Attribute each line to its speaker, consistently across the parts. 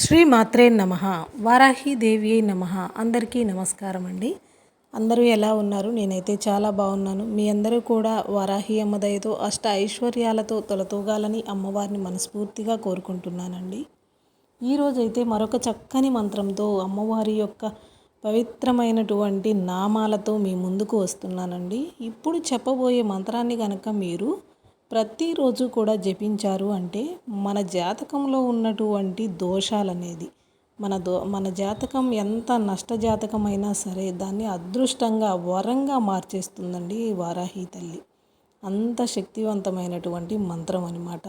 Speaker 1: శ్రీ మాత్రే నమ వారాహీదేవి నమ అందరికీ నమస్కారం అండి. అందరూ ఎలా ఉన్నారు? నేనైతే చాలా బాగున్నాను. మీ అందరూ కూడా వారాహి అమ్మదయ్యతో అష్ట ఐశ్వర్యాలతో తొలతూగాలని అమ్మవారిని మనస్ఫూర్తిగా కోరుకుంటున్నానండి. ఈరోజైతే మరొక చక్కని మంత్రంతో అమ్మవారి యొక్క పవిత్రమైనటువంటి నామాలతో మీ ముందుకు వస్తున్నానండి. ఇప్పుడు చెప్పబోయే మంత్రాన్ని కనుక మీరు ప్రతిరోజు కూడా జపించారు అంటే మన జాతకంలో ఉన్నటువంటి దోషాలనేది. మన దో మన జాతకం ఎంత నష్ట జాతకమైనా సరే దాన్ని అదృష్టంగా వరంగా మార్చేస్తుందండి వారాహి తల్లి. అంత శక్తివంతమైనటువంటి మంత్రం అనమాట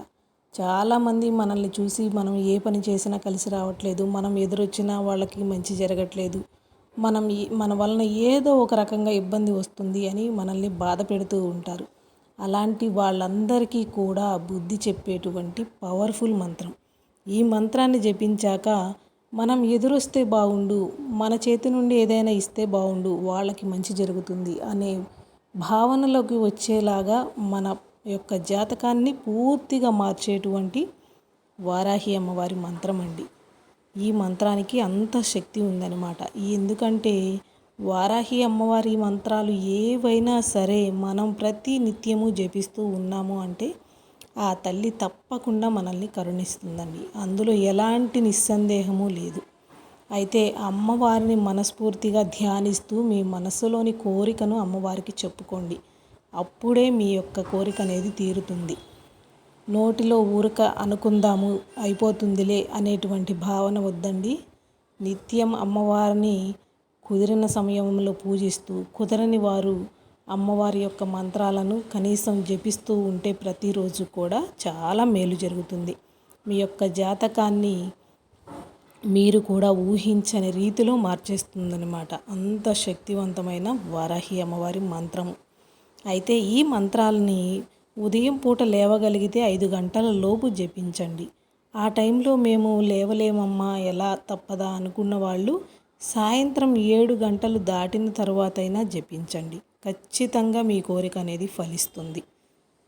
Speaker 1: చాలామంది మనల్ని చూసి మనం ఏ పని చేసినా కలిసి రావట్లేదు మనం ఎదురొచ్చినా వాళ్ళకి మంచి జరగట్లేదు మనం మన వలన ఏదో ఒక రకంగా ఇబ్బంది వస్తుంది అని మనల్ని బాధ పెడుతూ ఉంటారు. అలాంటి వాళ్ళందరికీ కూడా బుద్ధి చెప్పేటువంటి పవర్ఫుల్ మంత్రం. ఈ మంత్రాన్ని జపించాక మనం ఎదురొస్తే బాగుండు మన చేతి నుండి ఏదైనా ఇస్తే బాగుండు వాళ్ళకి మంచి జరుగుతుంది అనే భావనలోకి వచ్చేలాగా మన యొక్క జాతకాన్ని పూర్తిగా మార్చేటువంటి వారాహి అమ్మవారి మంత్రం అండి. ఈ మంత్రానికి అంత శక్తి ఉందన్నమాట. ఎందుకంటే వారాహి అమ్మవారి మంత్రాలు ఏవైనా సరే మనం ప్రతి నిత్యము జపిస్తూ ఉన్నాము అంటే ఆ తల్లి తప్పకుండా మనల్ని కరుణిస్తుందండి. అందులో ఎలాంటి నిస్సందేహము లేదు. అయితే అమ్మవారిని మనస్ఫూర్తిగా ధ్యానిస్తూ మీ మనసులోని కోరికను అమ్మవారికి చెప్పుకోండి. అప్పుడే మీ యొక్క కోరిక అనేది తీరుతుంది. నోటిలో ఊరక అనుకుందాము అయిపోతుందిలే అనేటువంటి భావన వద్దండి. నిత్యం అమ్మవారిని కుదిరిన సమయంలో పూజిస్తూ కుదరని వారు అమ్మవారి యొక్క మంత్రాలను కనీసం జపిస్తూ ఉంటే ప్రతిరోజు కూడా చాలా మేలు జరుగుతుంది. మీ యొక్క జాతకాన్ని మీరు కూడా ఊహించని రీతిలో మార్చేస్తుందనమాట అంత శక్తివంతమైన వారాహి అమ్మవారి మంత్రము. అయితే ఈ మంత్రాలని ఉదయం పూట లేవగలిగితే ఐదు గంటల లోపు జపించండి. ఆ టైంలో మేము లేవలేమమ్మా ఎలా తప్పదా అనుకున్న వాళ్ళు సాయంత్రం ఏడు గంటలు దాటిన తర్వాతైనా జపించండి. ఖచ్చితంగా మీ కోరిక అనేది ఫలిస్తుంది.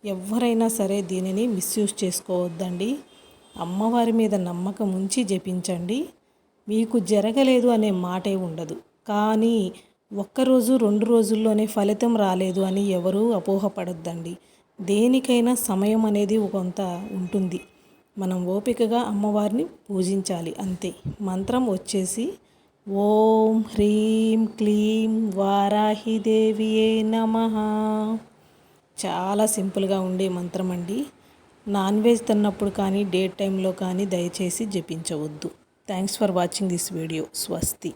Speaker 1: ఎవరైనా సరే దీనిని మిస్యూజ్ చేసుకోవద్దండి. అమ్మవారి మీద నమ్మకం ఉంచి జపించండి. మీకు జరగలేదు అనే మాటే ఉండదు. కానీ ఒక్కరోజు రెండు రోజుల్లోనే ఫలితం రాలేదు అని ఎవరూ అపోహపడద్దండి. దేనికైనా సమయం అనేది కొంత ఉంటుంది. మనం ఓపికగా అమ్మవారిని పూజించాలి. అంతే. మంత్రం వచ్చేసి ఓం హ్రీం క్లీం వారాహిదేవియే నమ. చాలా సింపుల్గా ఉండే మంత్రం అండి. నాన్ వెజ్ తిన్నప్పుడు కానీ డే టైంలో కానీ దయచేసి జపించవద్దు. Thanks for watching this video. స్వస్తి.